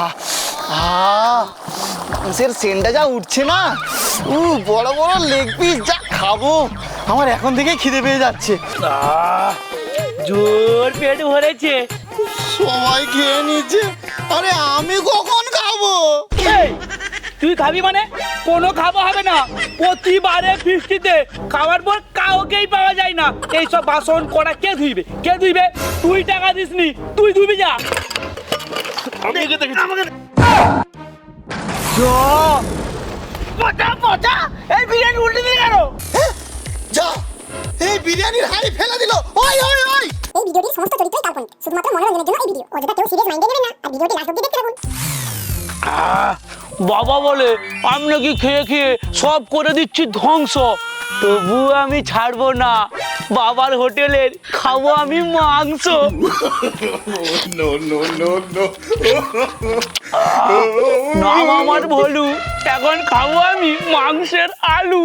আহ মাংসের সেন্টটা যা উঠছে না। উ বড় বড় লেগ পিস যা খাব। আমার এখন থেকে খিদে পেয়ে যাচ্ছে। জোর পেট ভরেছে। সবাই খেয়ে নিচ্ছে। আরে আমি কখন খাব? তুই খাবি মানে? কোনো খাওয়া হবে না। প্রতিবারে বৃষ্টিতে খাওয়ার পর কাউকেই পাওয়া যায় না। এইসব বাসন করা কে ধুইবে? কে ধুইবে? তুই টাকা দিসনি তুই ধুবি যা। আমি দেখেছি আমাকে পচা পচা! এই বিরিয়ানি উল্টে দিয়ে গেল যা! এই বিরিয়ানির হাড়ি ফেলে দিল। ওই ওই ওই! এই ভিডিওটির সমস্ত চরিত্রই কাল্পনিক শুধুমাত্র মনোরঞ্জনের জন্য এই ভিডিও। অযথা কেউ সিরিয়াস মাইন্ডে নেবেন না আর ভিডিওটি লাস্ট অব্দি দেখতে থাকুন। বাবা বলে আমি নাকি খেয়ে খেয়ে সব করে দিচ্ছি ধ্বংস। তবু আমি ছাড়বো না। বাবার হোটেলের খাব আমি মাংস। নাম আমার ভলু এখন খাব আমি মাংসের আলু।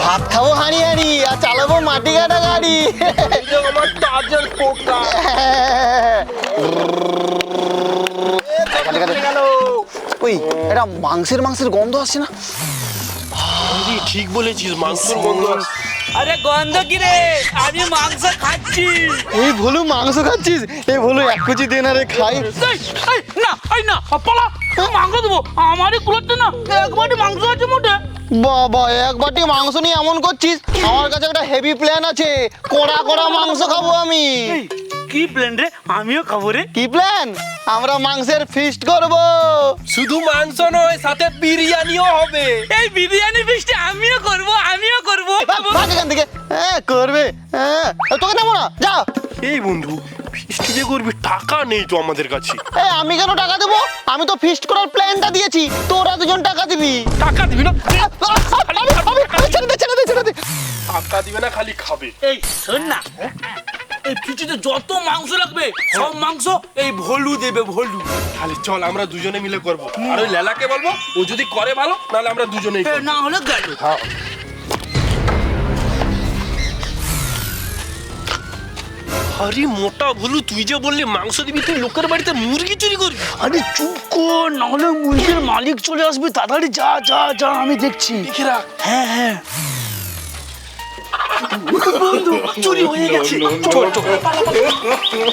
ভাত খাব হাঁড়ি হাঁড়ি আর চালাবো মাটি কাটা গাড়ি। আমার তাজের পোকা ওই এটা মাংসের মাংসের গন্ধ আসছে না? ঠিক বলেছিস মাংসর গন্ধ আসছে। আরে গন্ধ কি রে? আমি মাংস খাচ্ছি। এই ভুলু মাংস খাচ্ছিস? এই ভুলু এক কুচি দে না রে খাই। না এই না পালা মাংস দেবো। আমারই কুলোতে না। একবারই মাংস আছে মোটে। বাবা এক বাটি মাংস নিয়ে এমন করছিস? আমার কাছে একটা হেভি প্ল্যান আছে। কড়া কড়া মাংস খাব আমি। কি প্লেন রে? আমিও খাব রে। কি প্ল্যান আমরা মাংসের ফিস্ট করব। শুধু মাংস নয় সাথে বিরিয়ানিও হবে। এই বিরিয়ানি ফিস্টে আমিও করব আমিও করব। ভাগ এখান থেকে। হ্যাঁ করবে। হ্যাঁ তোকে নেব না যা এই বন্ধু ফিস্টি যে করবি টাকা নেই তো আমাদের কাছে। এই আমি কেন টাকা দেবো? আমি তো ফিস্ট করার প্ল্যানটা দিয়েছি। তোরা দুজন টাকা দিবি। টাকা দিবি না? টাকা দিবে না খালি খাবে। এই শোন না। এই যত মাংস লাগবে সব মাংস এই ভলু দেবে ভলু। খালি চল আমরা দুজনে মিলে করব। আর ওই লেলাকে বলব ও যদি করে ভালো নাহলে আমরা দুজনেই না হলে গেল। আরে মোটা ভুলু তুই যে বললি মাংস দিবি তুই লোকের বাড়িতে মুরগি চুরি করবি? আরে চুপ কর নাহলে মুরগির মালিক চলে আসবে তাড়াতাড়ি যা যা যা আমি দেখছি। দেখে রাখ। হ্যাঁ হ্যাঁ। বন্ধু চুরি হয়ে গেছে চল চল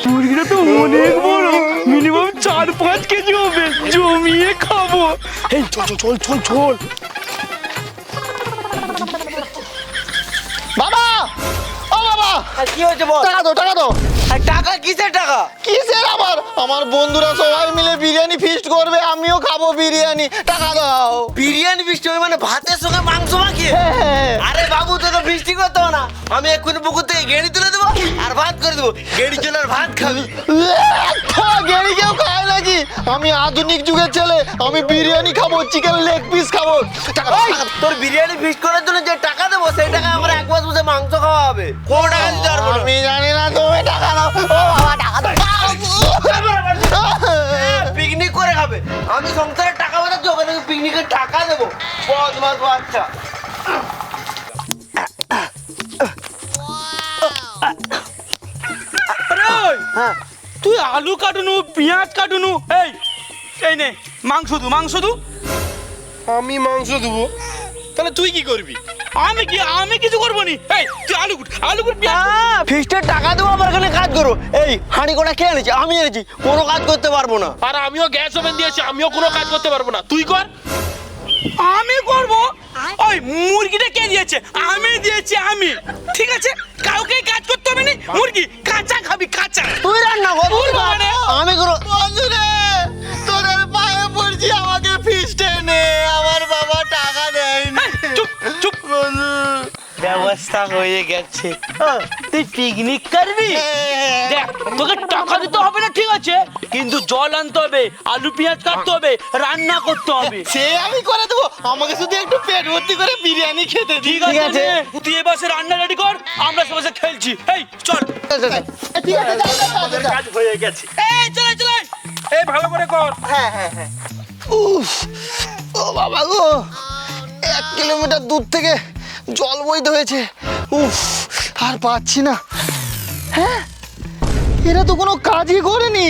মুরগিটা তো অনেক বড় মিনিমাম চার পাঁচ কেজি হবে জমিয়ে খাব এই চল চল চল চল চল বাবা ও বাবা কি হয়েছে বল টাকা দাও টাকা দাও আর টাকা কিসের টাকা কিসের আবার আমার বন্ধুরা সবাই মিলে বিরিয়ানি ফিস্ট করবে আমিও খাব বিরিয়ানি টাকা দাও বিরিয়ানি ফিস্ট হবে মানে ভাতের সঙ্গে মাংস মাখিয়ে হ্যাঁ। আরে বাবু আমি এক্ষুনি পুকুর থেকে গেড়ি তুলে দেবো আর ভাত করে দেবো। গেড়ির জন্য আর ভাত খাবি। গেড়ি কেউ খায় নাকি? আমি আধুনিক যুগের ছেলে আমি বিরিয়ানি খাব চিকেন লেগ পিস খাব। তোর বিরিয়ানি ফিস্ট করার জন্য যে টাকা দেবো সেই টাকা আমার এক মাস বসে মাংস খাওয়া হবে। কোনো টাকা দিতে পারব আমি জানি না তুমি টাকা দাও। ও বাবা টাকা দাও। পিকনিক করে খাবে। আমি সংসারের টাকা বাঁচাচ্ছি ওখানে পিকনিকের টাকা দেবো। বদমাস বাচ্চা। ওই, তুই আলু কাটুনু পেঁয়াজ কাটুনু এই এই নে মাংস দু মাংস দু। আমি মাংস দেবো। তাহলে তুই কি করবি? আমি কি আমি কিছু করব নি? এই তুই আলু কুট আলু কুট। ফিস্টের টাকা দেবো আমার এখানে কাজ করো। এই হাঁড়ি কোটা কে এনেছি আমি এনেছি কোনো কাজ করতে পারব না। আর আমিও গ্যাস ওভেন দিয়েছি আমিও কোনো কাজ করতে পারব না। তুই কর। আমি করব? ওই মুরগিটা কে দিয়েছে? আমি দিয়েছি আমি। ঠিক আছে? কাউকে কাজ মুরগি কাঁচা খাবি কাঁচা তুই রান্না কর। মানে? আমি কোনো ব্যবস্থা হয়ে গেছে। তুই পিকনিক করবি? দেখ তোকে টাকা দিতে হবে না ঠিক আছে? কিন্তু জল আনতে হবে আলু পেঁয়াজ কাটতে হবে রান্না করতে হবে। সে আমি করে দেবো। আমাকে শুধু একটু পেট ভর্তি করে বিরিয়ানি খেতে ঠিক আছে তুই এবার রান্না রেডি কর আমরা সবাই খেলছি। এই চল। ঠিক আছে। কাজ হয়ে গেছে। এই চলে চলে। এই ভালো করে কর। হ্যাঁ হ্যাঁ হ্যাঁ। উফ ও বাবা গো। এক কিলোমিটার দূর থেকে জল বইতে হয়েছে। উফ, আর পাচ্ছি না। হ্যাঁ? এরা তো কোনো কাজই করেনি।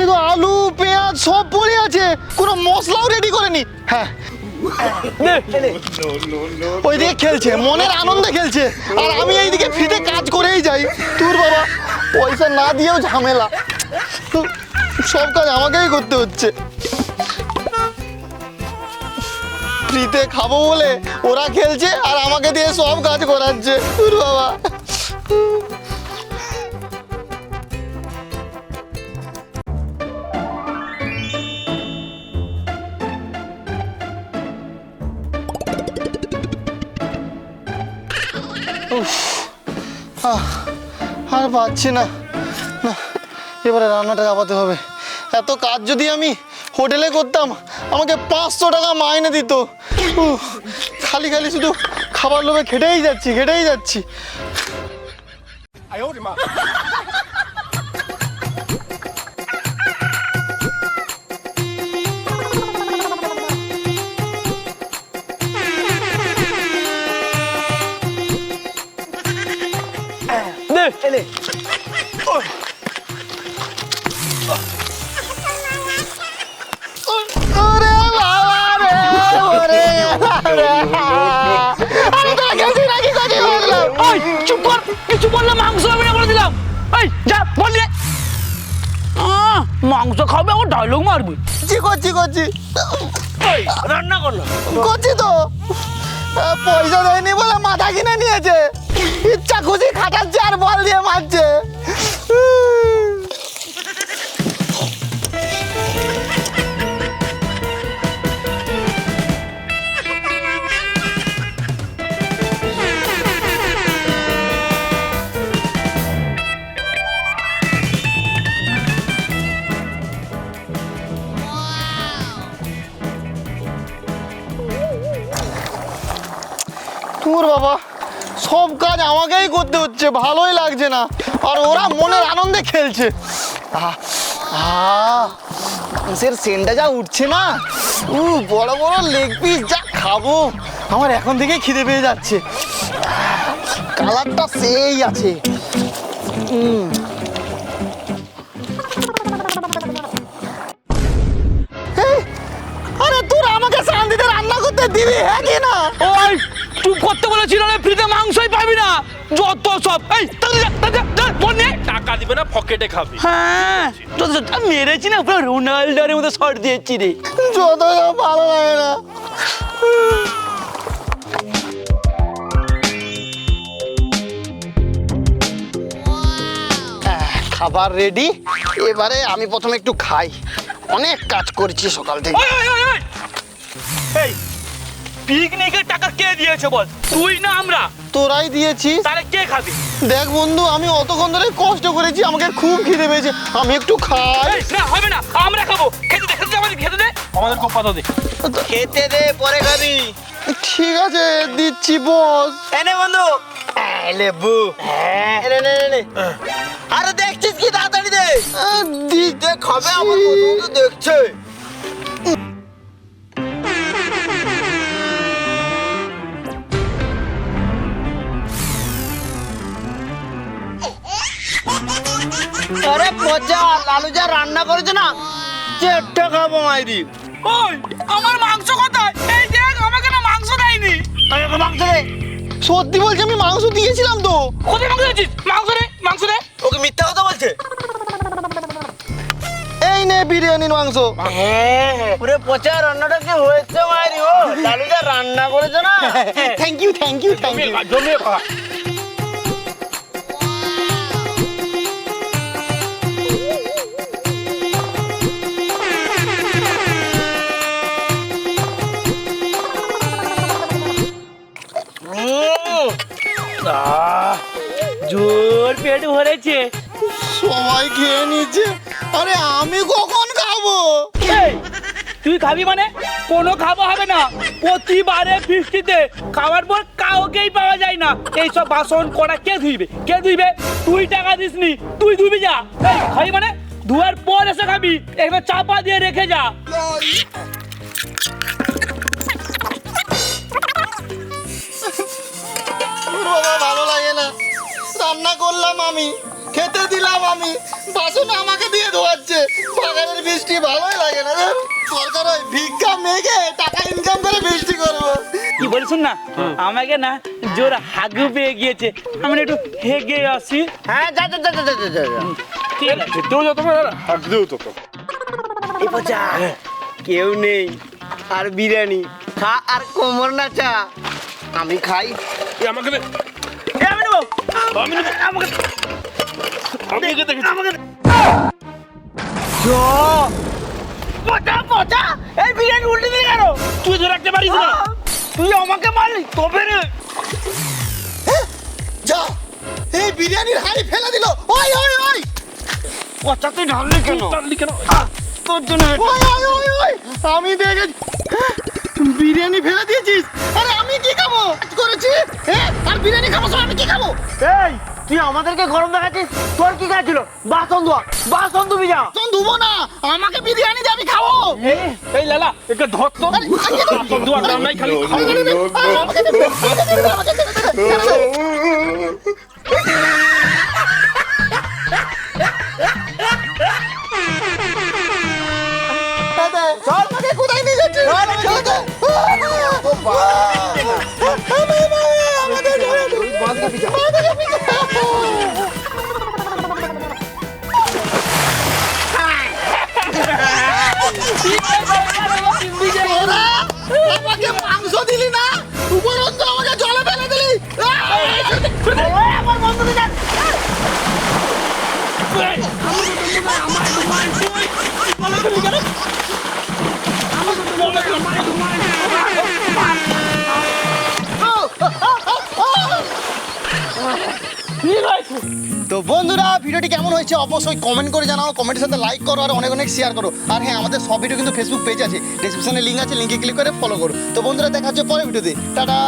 এ তো আলু, পেঁয়াজ সব পড়ে আছে। কোনো মশলাও রেডি করেনি। হ্যাঁ। ওইদিকে খেলছে, মনের আনন্দে খেলছে। আর আমি এইদিকে ফ্রিতে কাজ করেই যাই। তোর বাবা, পয়সা না দিয়েও ঝামেলা। সব কাজ আমাকেই করতে হচ্ছে। ফ্রিতে খাব বলে ওরা খেলছে আর আমাকে দিয়ে সব কাজ করাচ্ছে। বাবা। আর পাচ্ছি না। না, এবারে রান্নাটা চাপাতে হবে। এত কাজ যদি আমি হোটেলে করতাম, আমাকে পাঁচশো টাকা মাইনে দিত। খালি খালি শুধু খাবার লোভে খেটেই যাচ্ছি খেটেই যাচ্ছি। ওরে মাংস খাবে আমার ডায়লগ মারবি। করছি করছি করছি রান্না করল। করছি তো। আহ, পয়সা দেয়নি বলে মাথা কিনে নিয়েছে। ইচ্ছা খুশি খাটাচ্ছে আর বল দিয়ে মারছে। আমাকেই করতে হচ্ছে ভালোই লাগছে না। আর ওরা মনের আনন্দে খেলছে। আহ, সেনটা যা উঠছে না? উ বড় বড় লেগ পিস যা খাব। আমার এখন থেকে খিদে পেয়ে যাচ্ছে। কালারটা সেই আছে। উম। করতে বলেছিল না ফ্রিতে মাংসই পাবি না। যত সব। এই। টাকা দিবে না পকেটে খাবে। হ্যাঁ যত মেরেছি না পুরো রোনাল্ডোর মতো শট দিয়েছি রে। যত ভালো লাগে না। খাবার রেডি এবারে আমি প্রথমে একটু খাই। অনেক কাজ করেছি সকাল থেকে। এই পিকনিকের টাকা কে দিয়েছে বল? তুই না আমরা। তোরাই দিয়েছিস? তাহলে কে খাবি? দেখ বন্ধু আমি অতক্ষণ ধরে কষ্ট করেছি আমাকে খুব খিদে পেয়েছে। আমি একটু খাই। এই, না হবে না আমরা খাব। খেতে দে খেতে দে আমাদের খেতে দে। আমাদের খুব পাতা দে। খেতে দে পরে খাবি। ঠিক আছে দিচ্ছি বস। এনে বন্ধু। এই লেবু। এনে নে নে নে আরে দেখছিস কি তাড়াতাড়ি দে। আহ, দিচ্ছি। দে খাবে আমার বন্ধু তো দেখছে। আরে পচা লালু যা রান্না করেছে না চেটটা খাব মাইরি। ওই আমার মাংস কোথায়? এই দেখ আমাকে না মাংস দেয়নি। আমাকে মাংস দে। সত্যি বলছি আমি মাংস দিয়েছিলাম তো। কোথায় মাংস দিয়েছিস? মাংস দে মাংস দে। ওকে মিথ্যা কথা বলছে? এই নে বিরিয়ানির মাংস। পুরো পচা রান্নাটা কি হয়েছে মাইরি ও? লালু যা রান্না করেছে না? Thank you thank you thank you জমিয়ে জোর পেট ভরেছে। সবাই খেয়ে নিচ্ছে। আরে আমি কখন খাব? তুই খাবি মানে? কোনো খাব হবে না। প্রতিবারে বৃষ্টিতে খাওয়ার পর কাউকেই পাওয়া যায় না। এইসব বাসন করা কে ধুইবে? কে ধুইবে? তুই টাকা দিসনি তুই ধুবি যা। এই, খাবি মানে? ধুয়ার পর এসে খাবি। একবার চাপা দিয়ে রেখে যা। ভালো লাগে না। রান্না করলাম আমি খেতে দিলাম আমি। বাসন আমাকে দিয়ে ধোয়াচ্ছে। বাগানের বৃষ্টি ভালোই লাগে না রে। সরকার ওই ভিক্ষা মেঘে টাকা ইনকাম করে বৃষ্টি করব। কি বলি শুন না? আমাকে না জোর হাগু পেয়ে গিয়েছে। আমি একটু হেগে আসি। হ্যাঁ যা যা যা যা যা, যা যা। ঠিক আছে। তুই যত এই পচা কেউ নেই। আর বিরিয়ানি খা আর কোমর নাচা। আমি খাই। এ আমাকে দে। এ, আমি দেখেছি। কেন তুই রাখতে পারিস না তুই আমাকে মারলি তবে রে যা এই বিরিয়ানির হাড়ি ফেলে দিল ওই ওই পচা তুই ঢাললি কেন টানলি কেন তোর জন্য ওই আমি দেখে বিরিয়ানি ফেলে দিয়েছিস আরে আমি কি খাব কাজ করেছি হ্যাঁ আর বিরিয়ানি খাব সব আমি কি খাব এই তুই আমাদেরকে গরম দেখাচ্ছিস তোর কি কাজ ছিল বাসন ধোয়া বাসন ধুবি যা তখন ধুবো না আমাকে বিরিয়ানি দে আমি খাব এই লালা একে ধর তো বাসন ধোয়া নাই খালি খাও। আমাকে মাংস দিলি না? উপরন্ত আমাকে জলে ফেলে দিলি। আমার বন্ধু তো বন্ধুরা, ভিডিওটি কেমন হয়েছে অবশ্যই কমেন্ট করে জানাও কমেন্টের সাথে লাইক করো আর অনেক অনেক শেয়ার করো। আর হ্যাঁ আমাদের সব ভিডিও কিন্তু ফেসবুক পেজ আছে। ডিসক্রিপশনে লিঙ্ক আছে লিঙ্কে ক্লিক করে ফলো করো। তো বন্ধুরা, দেখা হচ্ছে পরের ভিডিওতে টাটা